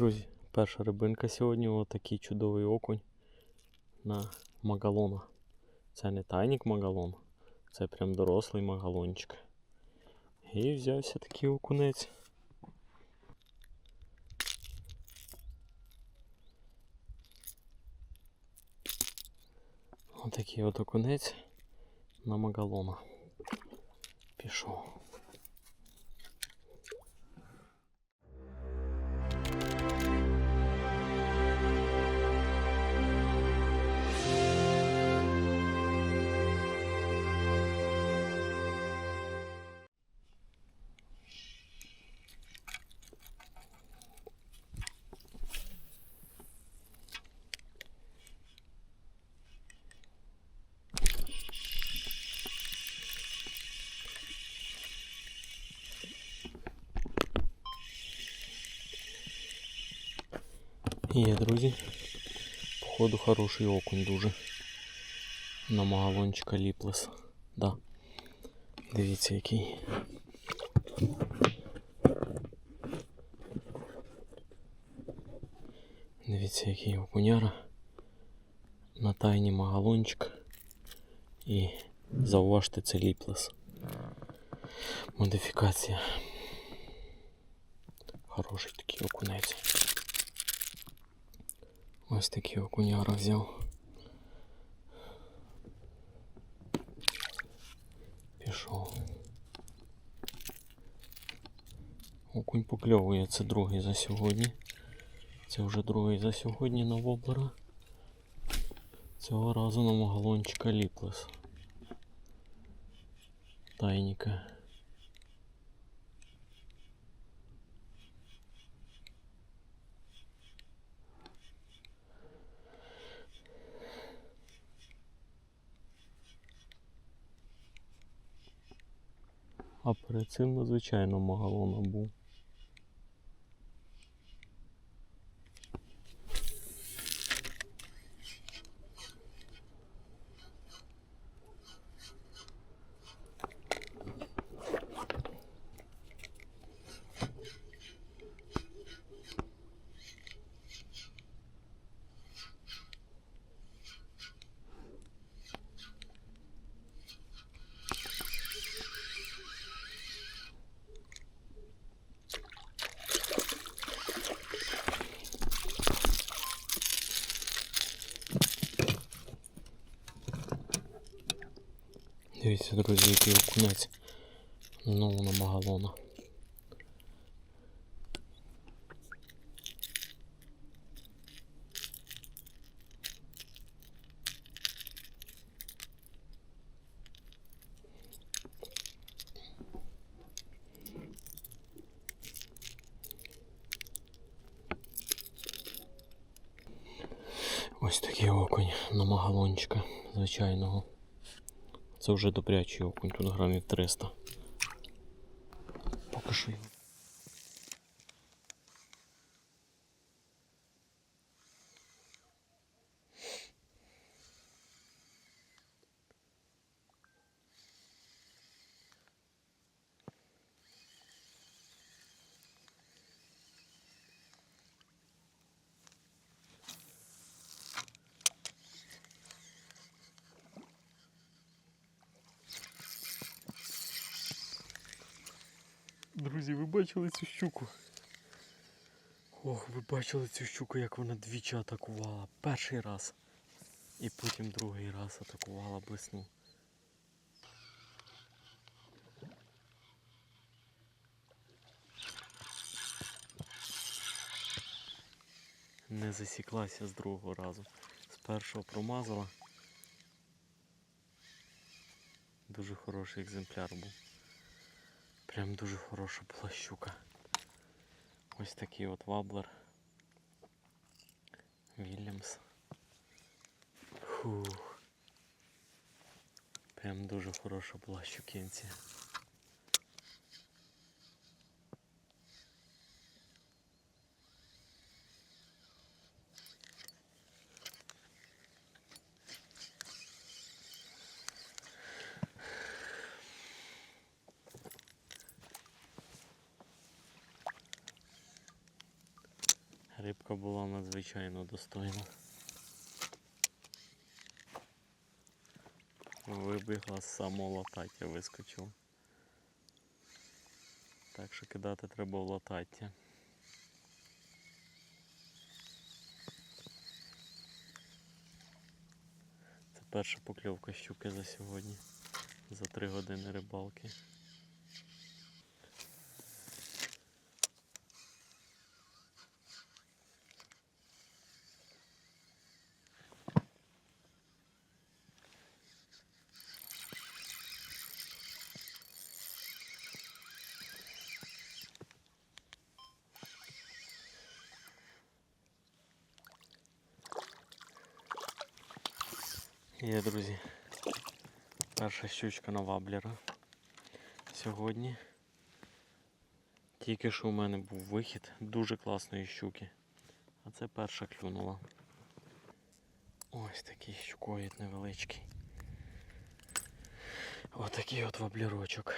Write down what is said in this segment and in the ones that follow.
Друзі, перша рибинка сьогодні отакий чудовий окунь на магалона. Це не тайник магалон, це прям дорослий магалончик. І взявся такий окунець. Отакий от окунець на магалона. Пішов. Є, друзі. Походу хороший окунь дуже. На магалончика ліплес. Да. Дивіться який. Дивіться який окуняра. На тайні магалончик. І зауважте це ліплес. Модифікація. Хороший такий окунець. Ось такий окуняра взяв. Пішов. Окунь покльовує, це другий за сьогодні. Це вже другий за сьогодні на воблера. Цього разу на магалончика ліплес. Тайніка. А перед цим надзвичайно магалона був. Дивіться, друзі, який окунець. Знову на магалона. Ось такий окунь на магалончика звичайного. Це вже добрячий окунь, тут грамів 300. Покажи його. Друзі, ви бачили цю щуку? Ох, ви бачили цю щуку, як вона двічі атакувала. Перший раз. І потім другий раз атакувала блесну. Не засіклася з другого разу. З першого промазала. Дуже хороший екземпляр був. Прям дуже хороша була щука. Ось такий от ваблер. Вільямс. Фух. Прям дуже хороша була щукенція. Рибка була надзвичайно достойна. Вибігла з самого латаття, вискочив. Так що кидати треба в латаття. Це перша покльовка щуки за сьогодні. За три години рибалки. Є, друзі. Перша щучка на ваблера. Сьогодні. Тільки що у мене був вихід дуже класної щуки. А це перша клюнула. Ось такий щукоїд невеличкий. Ось такий от ваблерочок.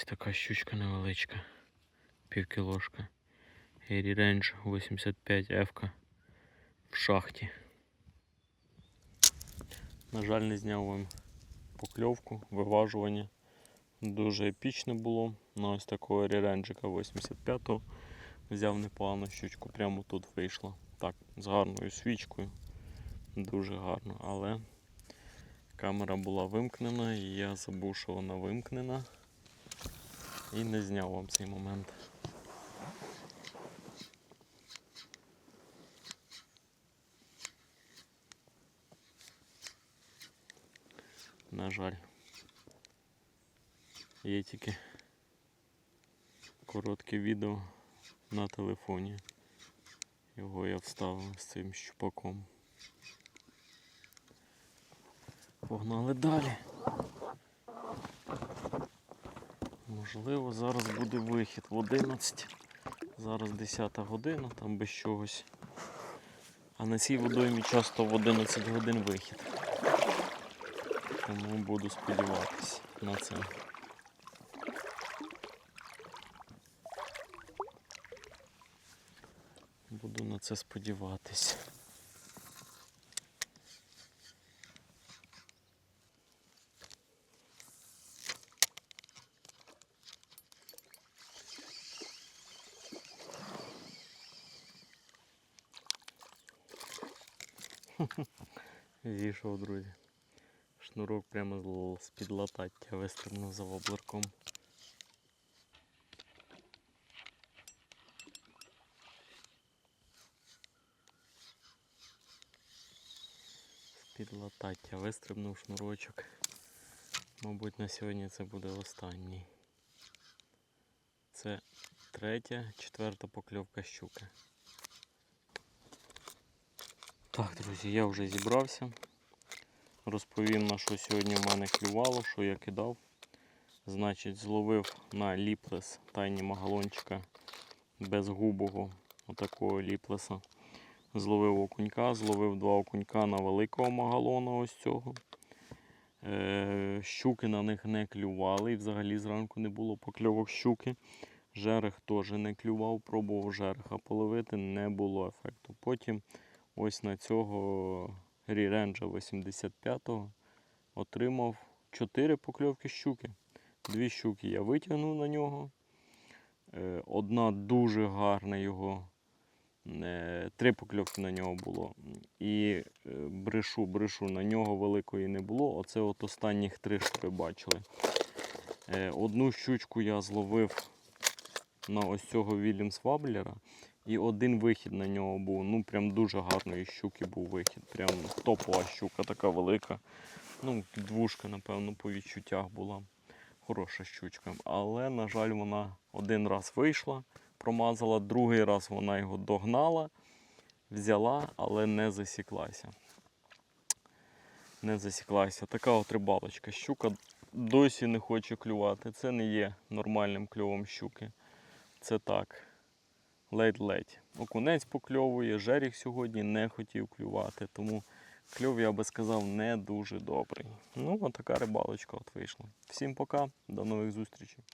Ось така щучка невеличка. Півкілошка. Air Range 85 F в шахті. На жаль, не зняв вам покльовку, виважування. Дуже епічне було. На ось такого реренджика 85-го взяв непогану щучку, прямо тут вийшла. Так, з гарною свічкою. Дуже гарно, але камера була вимкнена і я забув, що вона вимкнена. І не зняв вам цей момент. На жаль. Є тільки коротке відео на телефоні. Його я вставив з цим щупаком. Погнали далі. Можливо, зараз буде вихід в 11. Зараз 10 година, там без чогось. А на цій водоймі часто в 11 годин вихід. Тому буду сподіватися на це. Буду на це сподіватись. Зійшов, друзі. Шнурок прямо з-під латаття вистрибнув за воблерком. З-під латаття вистрибнув шнурочок. Мабуть, на сьогодні це буде останній. Це третя, четверта покльовка щуки. Так, друзі, я вже зібрався. Розповім на що сьогодні в мене клювало, що я кидав. Значить, зловив на ліплес тайні магалончика безгубого отакого ліплеса. Зловив окунька, зловив два окунька на великого магалона ось цього. Е, щуки на них не клювали. І взагалі зранку не було покльовок щуки. Жерех теж не клював, пробував жереха половити, не було ефекту. Потім ось на цього ріренджа 85-го отримав 4 покльовки щуки. Дві щуки я витягнув на нього. Е, Одна дуже гарна його. е, Три покльовки на нього було. І е, брешу, брешу на нього великої не було. Оце от останніх три, що ви бачили. Одну щучку я зловив на ось цього Вільямс Ваблера. І один вихід на нього був. Ну, прям дуже гарної щуки був вихід. Прям топова щука, така велика. Ну, двушка, напевно, по відчуттях була. Хороша щучка. Але, на жаль, вона один раз вийшла, промазала, другий раз вона його догнала, взяла, але не засіклася. Не засіклася. Така от рибалочка. Щука досі не хоче клювати. Це не є нормальним кльовом щуки. Це так ледь-ледь. Окунець покльовує, жеріх сьогодні не хотів клювати, тому кльов, я би сказав, не дуже добрий. Ну, отака рибалочка от вийшла. Всім пока, до нових зустрічей.